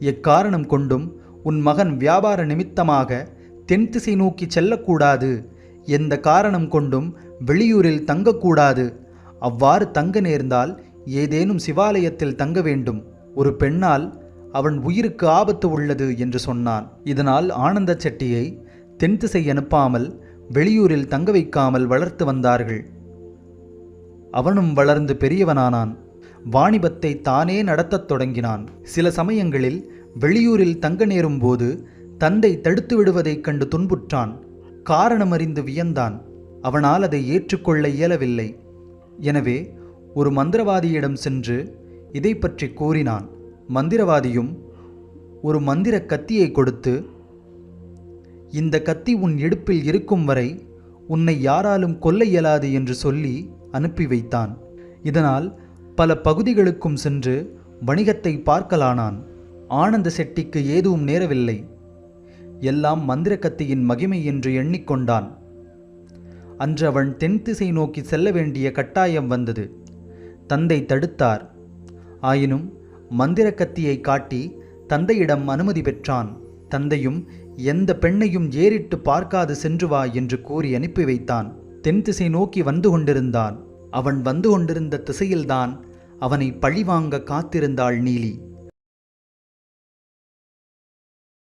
எக்காரணம் கொண்டும் உன் மகன் வியாபார நிமித்தமாக தென் திசை நோக்கி செல்லக்கூடாது. எந்த காரணம் கொண்டும் வெளியூரில் தங்கக்கூடாது. அவ்வாறு தங்க நேர்ந்தால் ஏதேனும் சிவாலயத்தில் தங்க வேண்டும். ஒரு பெண்ணால் அவன் உயிருக்கு ஆபத்து உள்ளது என்று சொன்னான். இதனால் ஆனந்த செட்டியை தென் திசை அனுப்பாமல் வெளியூரில் தங்க வைக்காமல் வளர்த்து வந்தார்கள். அவனும் வளர்ந்து பெரியவனானான். வாணிபத்தை தானே நடத்தத் தொடங்கினான். சில சமயங்களில் வெளியூரில் தங்க நேரும் போது தந்தை தடுத்து விடுவதைக் கண்டு துன்புற்றான். காரணமறிந்து வியந்தான். அவனால் அதை ஏற்றுக்கொள்ள இயலவில்லை. எனவே ஒரு மந்திரவாதியிடம் சென்று இதை பற்றி கூறினான். மந்திரவாதியும் ஒரு மந்திர கத்தியை கொடுத்து இந்த கத்தி உன் இடுப்பில் இருக்கும் வரை உன்னை யாராலும் கொல்ல இயலாது என்று சொல்லி அனுப்பி வைத்தான். இதனால் பல பகுதிகளுக்கும் சென்று வணிகத்தை பார்க்கலானான். ஆனந்த செட்டிக்கு ஏதும் நேரவில்லை. எல்லாம் மந்திர கத்தியின் மகிமை என்று எண்ணிக்கொண்டான். அன்று அவன் தென் திசை நோக்கி செல்ல வேண்டிய கட்டாயம் வந்தது. தந்தை தடுத்தார். ஆயினும் மந்திர கத்தியை காட்டி தந்தையிடம் அனுமதி பெற்றான். தந்தையும் எந்த பெண்ணையும் ஏறிட்டு பார்க்காது சென்று வா என்று கூறி அனுப்பி வைத்தான். தென் திசை நோக்கி வந்து கொண்டிருந்தான். அவன் வந்து கொண்டிருந்த திசையில்தான் அவனை பழிவாங்க காத்திருந்தாள் நீலி.